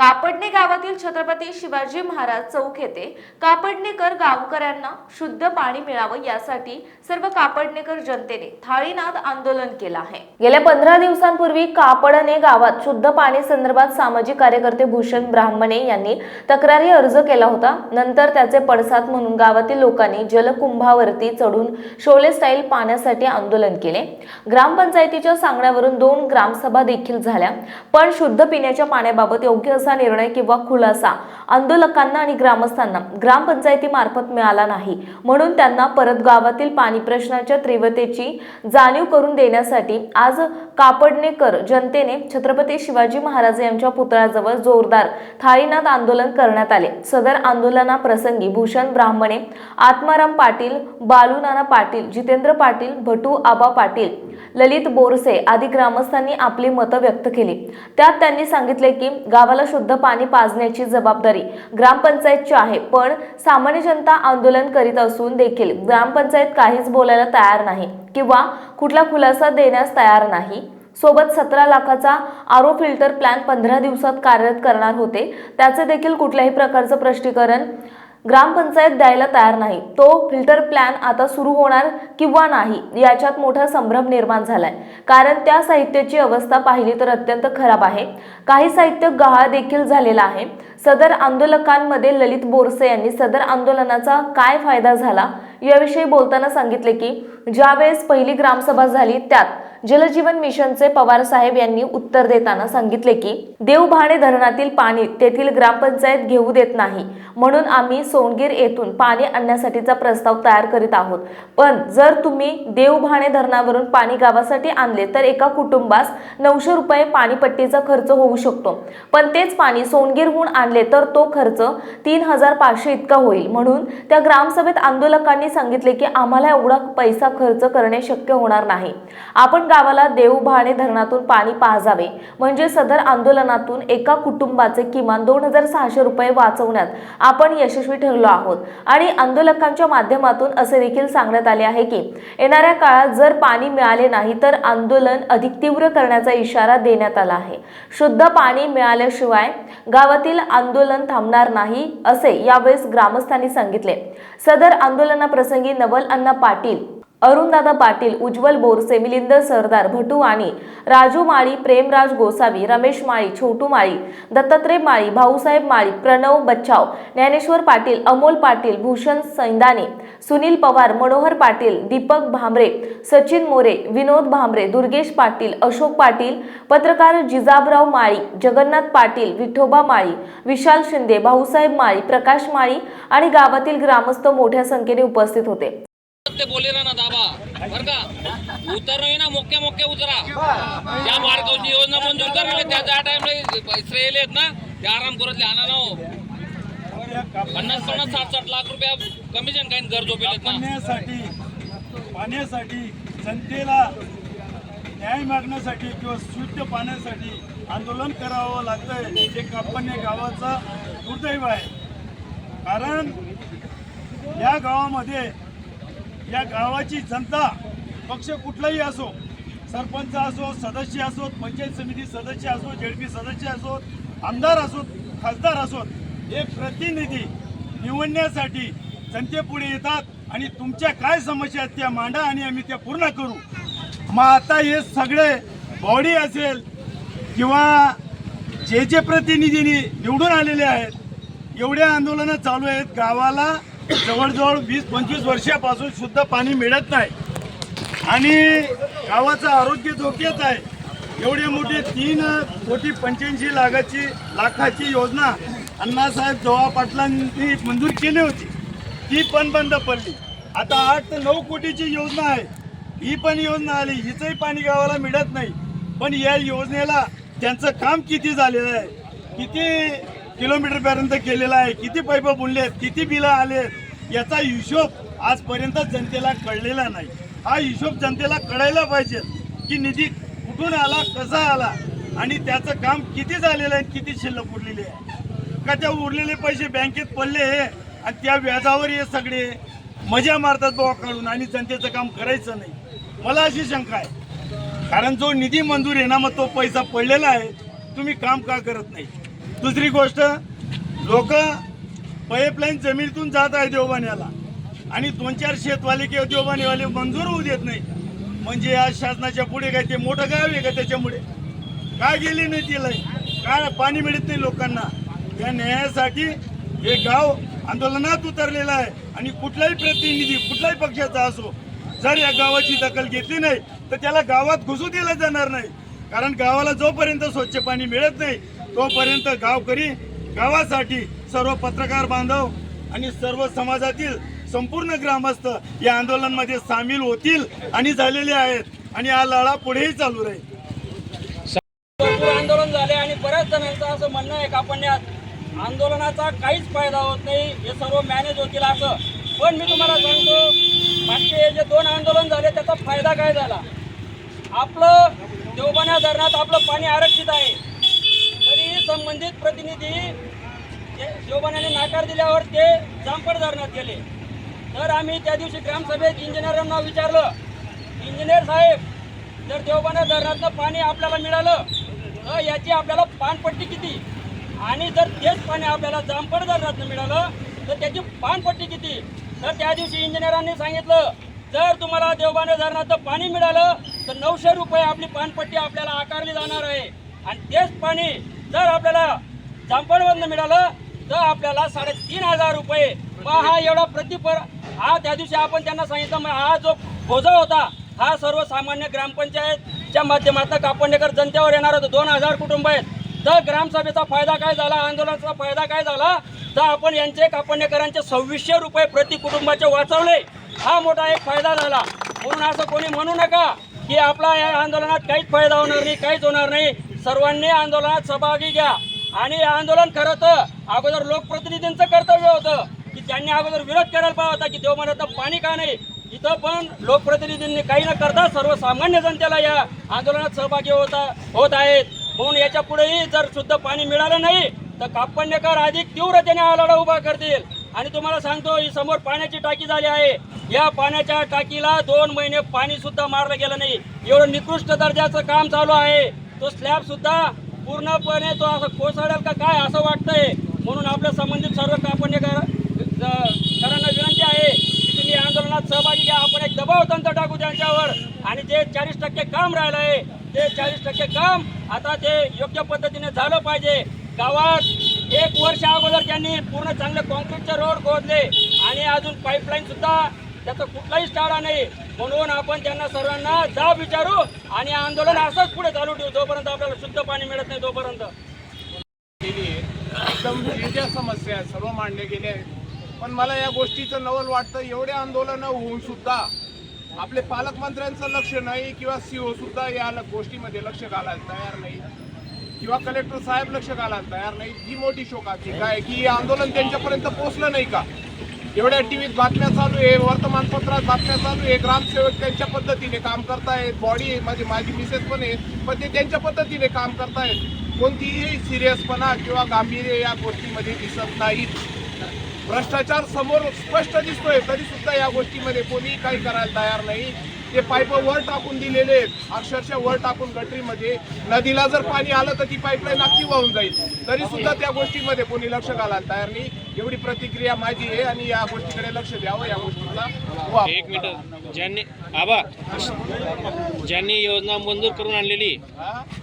कापडणे गावातील छत्रपती शिवाजी महाराज चौक येथे कापडणेकर गावकऱ्यांना शुद्ध पाणी मिळावं यासाठी सर्व कापडणेकर जनतेने थाळीनाद आंदोलन केलं आहे. गेल्या पंधरा दिवसांपूर्वी कापडणे गावात शुद्ध पाणी संदर्भात सामाजिक कार्यकर्ते भूषण ब्राह्मणे यांनी तक्रारी अर्ज केला होता. नंतर त्याचे पडसाद म्हणून गावातील लोकांनी जलकुंभावरती चढून शोले स्टाईल पाण्यासाठी आंदोलन केले. ग्रामपंचायतीच्या सांगण्यावरून दोन ग्रामसभा देखील झाल्या. पण शुद्ध पिण्याच्या पाण्याबाबत योग्य असा निर्णय किंवा खुलासा आंदोलकांना आणि ग्रामस्थांना ग्रामपंचायतीमार्फत मिळाला नाही. म्हणून त्यांना परत गावातील पाणी प्रश्नाच्या तीव्रतेची जाणीव करून देण्यासाठी आज कापडणेकर जनतेने छत्रपती शिवाजी महाराज यांच्या पुतळ्याजवळ जोरदार थाळीनाथ आंदोलन करण्यात आले. सदर आंदोलनाप्रसंगी भूषण ब्राह्मणे आत्माराम पाटील बालूनाना पाटील जितेंद्र पाटील भटू आबा पाटील ललित बोरसे आदी ग्रामस्थांनी आपली मतं व्यक्त केली. त्यात त्यांनी सांगितले की गावाला शुद्ध पाणी पाजण्याची जबाबदारी ग्रामपंचायतची आहे. पण सामान्य जनता आंदोलन करीत असून देखील ग्रामपंचायत काहीच बोलायला तयार नाही किंवा कुठला खुलासा देण्यास तयार नाही. सोबत सतरा लाखाचा आरो फिल्टर प्लॅन पंधरा दिवसात कार्यरत करणार होते. त्याचे देखील कुठल्याही प्रकारचं स्पष्टीकरण ग्रामपंचायत द्यायला तयार नाही. तो फिल्टर प्लॅन आता सुरू होणार किंवा नाही याच्यात मोठा संभ्रम निर्माण झालाय. कारण त्या साहित्याची अवस्था पाहिली तर अत्यंत खराब आहे. काही साहित्य गहाळ देखील झालेला आहे. सदर आंदोलकांमध्ये ललित बोरसे यांनी सदर आंदोलनाचा काय फायदा झाला? याविषयी बोलताना सांगितले की ज्यावेळेस पहिली ग्रामसभा झाली त्यात जलजीवन मिशनचे पवार साहेब यांनी उत्तर देताना सांगितले की देवभाणे धरणातील पाणी तेथील ग्रामपंचायत घेऊ देत नाही. म्हणून आम्ही सोनगीर येथून पाणी आणण्यासाठीचा प्रस्ताव तयार करीत आहोत. पण जर तुम्ही देवभाणे धरणावरून पाणी गावासाठी आणले तर एका कुटुंबास नऊशे रुपये पाणीपट्टीचा खर्च होऊ शकतो. पण तेच पाणी सोनगीरहून आणले तर तो खर्च तीन हजार पाचशे इतका होईल. म्हणून त्या ग्रामसभेत आंदोलकांनी सांगितले की आम्हाला एवढा पैसा खर्च करणे शक्य होणार नाही. आपण गावाला देवभाणे धरणातून पाणी पाजावे. म्हणजे सदर आंदोलनातून एका कुटुंबाचे किमान दोन हजार सहाशे रुपये वाचवण्यात आपण यशस्वी ठरलो आहोत. आणि आंदोलकांच्या माध्यमातून असे देखील सांगण्यात आले आहे की येणाऱ्या काळात जर पाणी मिळाले नाही तर आंदोलन अधिक तीव्र करण्याचा इशारा देण्यात आला आहे. शुद्ध पाणी मिळाल्याशिवाय गावातील आंदोलन थांबणार नाही असे यावेळेस ग्रामस्थांनी सांगितले. सदर प्रसंगी नवल अण्णा पाटील अरुणदादा पाटील उज्ज्वल बोरसे मिलिंद सरदार भटू वाणी राजू माळी प्रेमराज गोसावी रमेश माळी छोटू माळी दत्तात्रय माळी भाऊसाहेब माळी प्रणव बच्चाव ज्ञानेश्वर पाटील अमोल पाटील भूषण सैंदाने सुनील पवार मनोहर पाटील दीपक भांबरे सचिन मोरे विनोद भांबरे दुर्गेश पाटील अशोक पाटील पत्रकार जिजाबराव माळी जगन्नाथ पाटील विठोबा माळी विशाल शिंदे भाऊसाहेब माळी प्रकाश माळी आणि गावातील ग्रामस्थ मोठ्या संख्येने उपस्थित होते. ते बोले ना दाबा? बर का? उतर ना मोक्या मोक्या उतरा. ज्या बाळगावची योजना मंजूर करणार त्या त्या टाइमला श्रेय आहेत ना ते आराम करत आणा ना हो. पन्नास पन्नास साठ साठ लाख रुपया कमिशन काही घर झोपेलेत ना? पाण्यासाठी पाण्यासाठी जनतेला न्याय मागण्यासाठी किंवा शुद्ध पाण्यासाठी आंदोलन करावं लागतंय जे कापण्य गावाचा दुर्दैव आहे. कारण या गावामध्ये या गावाची जनता पक्ष कुठलाही असो सरपंच असो सदस्य असोत पंचायत समिती सदस्य असो जेडपी सदस्य असोत आमदार असोत खासदार असोत एक प्रतिनिधी निवडण्यासाठी जनतेपुढे येतात आणि तुमच्या काय समस्या आहेत त्या मांडा आणि आम्ही त्या पूर्ण करू. मग आता हे सगळे बॉडी असेल किंवा जे जे प्रतिनिधी निवडून आलेले आहेत एवढ्या आंदोलनं चालू आहेत गावाला जवळजवळ वीस पंचवीस वर्षापासून शुद्ध पाणी मिळत नाही. आणि गावाचं आरोग्य धोक्यात आहे. एवढे मोठे तीन कोटी पंच्याऐंशी लाखाची लाखाची योजना अण्णासाहेब जोहा पाटलांनी मंजूर केली होती. ती पण बंद पडली. आता आठ ते नऊ कोटीची योजना आहे. ही पण योजना आली. हिचंही पाणी गावाला मिळत नाही. पण या योजनेला त्यांचं काम किती झालेलं आहे? किती किलोमीटरपर्यंत केलेला आहे. किती पैप बुडलेत किती बिलं आलेत याचा हिशोब आजपर्यंत जनतेला कळलेला नाही. हा हिशोब जनतेला कळायला पाहिजे की निधी कुठून आला कसा आला आणि त्याचं काम किती झालेलं आहे किती शिल्लक उरलेली आहे. का त्या उरलेले पैसे बँकेत पडले हे आणि त्या व्याजावर हे सगळे मजा मारतात बाबा काढून आणि जनतेचं काम करायचं नाही. मला अशी शंका आहे. कारण जो निधी मंजूर आहे ना मग तो पैसा पडलेला आहे. तुम्ही काम का करत नाही? दुसरी गोष्ट लोक पाईपलाईन जमिनीतून जात आहे देवबाण्याला. आणि दोन चार शेतवाले किंवा देवबाणीवाले मंजूर होऊ देत नाही म्हणजे आज शासनाच्या पुढे काय ते मोठं गाव आहे का त्याच्यामुळे? काय गेली नाही तिला काय पाणी मिळत नाही लोकांना. या न्यायासाठी हे गाव आंदोलनात उतरलेलं आहे. आणि कुठलाही प्रतिनिधी कुठल्याही पक्षाचा असो जर या गावाची दखल घेतली नाही तर त्याला गावात घुसू दिलं जाणार नाही. कारण गावाला जोपर्यंत स्वच्छ पाणी मिळत नाही तोपर्यंत गावकरी गावासाठी सर्व पत्रकार बांधव आणि सर्व समाजातील संपूर्ण ग्रामस्थ या आंदोलनामध्ये सामील होतील आणि झालेले आहेत. आणि हा लढा पुढेही चालू राहील. आंदोलन झाले आणि बऱ्याच जणांचं असं म्हणणं आहे का पण आंदोलनाचा काहीच फायदा होत नाही हे सर्व मॅनेज होतील असं. पण मी तुम्हाला सांगतो मागचे जे दोन आंदोलन झाले त्याचा फायदा काय झाला? आपलं देवबाण्या धरणात आपलं पाणी आरक्षित आहे. संबंधित प्रतिनिधी जे नाकार दिल्यावर ते जामपड धरणात गेले. तर आम्ही त्या दिवशी ग्रामसभेत इंजिनियरांना विचारलं. इंजिनियर साहेब जर देवबाना धरणातलं पाणी आपल्याला मिळालं तर याची आपल्याला पानपट्टी किती? आणि जर तेच पाणी आपल्याला जामपड धरणातनं मिळालं तर त्याची पानपट्टी किती? तर त्या दिवशी इंजिनियरांनी सांगितलं जर तुम्हाला देवबाण्या धरणातलं पाणी मिळालं तर नऊशे रुपये आपली पानपट्टी आपल्याला आकारली जाणार आहे. आणि तेच पाणी जर आपल्याला जामपडमधनं मिळालं तर आपल्याला साडेतीन हजार रुपये. मग हा एवढा प्रतिपर हा त्या दिवशी आपण त्यांना सांगितलं मग हा जो बोजा होता हा सर्वसामान्य ग्रामपंचायतच्या माध्यमातून कापडनेकर जनतेवर येणार होतं. दोन हजार कुटुंब आहेत. तर ग्रामसभेचा फायदा काय झाला? आंदोलनाचा फायदा काय झाला? तर आपण यांचे कापडनेकरांचे सव्वीसशे रुपये प्रति कुटुंबाचे वाचवले. हा मोठा एक फायदा झाला. म्हणून असं कोणी म्हणू नका की आपला या आंदोलनात काहीच फायदा होणार नाही काहीच होणार नाही. सर्वांनी आंदोलनात सहभागी घ्या. आणि हे आंदोलन खरं तर अगोदर लोकप्रतिनिधींचं कर्तव्य होतं की त्यांनी अगोदर विरोध करायला पाहिजे होता की देवमानाचं पाणी का नाही? इथं पण लोकप्रतिनिधींनी काही न करता सर्वसामान्य जनतेला या आंदोलनात सहभागी होता होत आहेत. म्हणून याच्या पुढेही जर शुद्ध पाणी मिळालं नाही तर कापण्यकर अधिक तीव्रतेने हा लढा उभा करतील. आणि तुम्हाला सांगतो ही समोर पाण्याची टाकी झाली आहे. या पाण्याच्या टाकीला दोन महिने पाणी सुद्धा मारलं गेलं नाही. एवढं निकृष्ट दर्जाचं काम चालू आहे. तो स्लॅब सुद्धा पूर्णपणे तो असं कोसळेल का काय असं वाटतंय. म्हणून आपल्या संबंधित सर्व कापण्यकर विनंती आहे की तुम्ही आंदोलनात सहभागी घ्या. आपण एक दबाव तंत्र टाकू त्यांच्यावर. आणि जे चाळीस टक्के काम राहिलं आहे ते चाळीस टक्के काम आता ते योग्य पद्धतीने झालं पाहिजे. गावात एक वर्ष अगोदर त्यांनी पूर्ण चांगले कॉन्क्रीटचे रोड खोदले आणि अजून पाईपलाईन सुद्धा त्याचा कुठलाही स्टाळा नाही. म्हणून आपण त्यांना सर्वांना जाब विचारू आणि आंदोलन असंच पुढे चालू ठेवू. जोपर्यंत आपल्याला शुद्ध पाणी मिळत नाही तोपर्यंत. ज्या समस्या आहेत. सर्व मांडल्या गेल्या आहेत. पण मला या गोष्टीचं नवल वाटतं एवढे आंदोलनं होऊन सुद्धा आपले पालकमंत्र्यांचं लक्ष नाही किंवा सीओ सुद्धा या गोष्टीमध्ये लक्ष घालायला तयार नाही किंवा कलेक्टर साहेब लक्ष घालायला तयार नाही. ही मोठी शोकाची काय की आंदोलन त्यांच्यापर्यंत पोहोचलं नाही का? एवढ्या टी व्हीत बातम्या चालू आहे वर्तमानपत्रात बातम्या चालू आहे. ग्रामसेवक त्यांच्या पद्धतीने काम करतायत. बॉडी माझी माझी मिसेस पण आहे पण ते त्यांच्या पद्धतीने काम करतायत. कोणतीही सिरियसपणा किंवा गांभीर्य या गोष्टीमध्ये दिसत नाहीत. भ्रष्टाचार समोर स्पष्ट दिसतोय तरी सुद्धा या गोष्टीमध्ये कोणीही काही करायला तयार नाही. ते पाईप वर टाकून दिलेले आहेत अक्षरशः वर टाकून गटरीमध्ये. नदीला जर पाणी आलं तर ती पाईपलाईन नक्की वाहून जाईल. तरी सुद्धा त्या गोष्टीमध्ये कोणी लक्ष घालायला तयार नाही. एवढी प्रतिक्रिया माझी आहे आणि या गोष्टीकडे लक्ष द्यावं या गोष्टीला एक मिनिट. ज्यांनी आबा ज्यांनी योजना मंजूर करून आणलेली?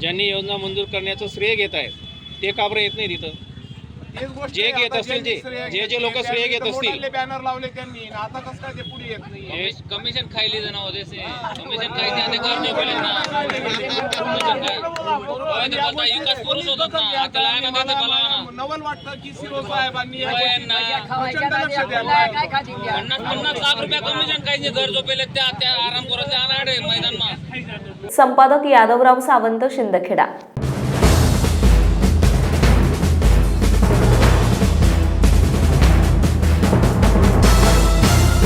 ज्यांनी योजना मंजूर करण्याचं श्रेय घेत आहेत ते का बरं येत नाही तिथं जे. घेत असतील जे- जे घेतले, लोकं श्रेय घेत त्यांनी असतील. बॅनर लावले त्यांनी. आता कसं काय ते पुढे येत नाही. कमिशन खायली जण होते कमिशन खायचे विकास पुरुष होतात ना. ना. नवल वाटतं की सीओ साहेबांनी पन्नास पन्नास लाख रुपया कमिशन खायचे घर झोपेले त्या मैदानमा संपादक यादवराव सावंत शिंदखेडा.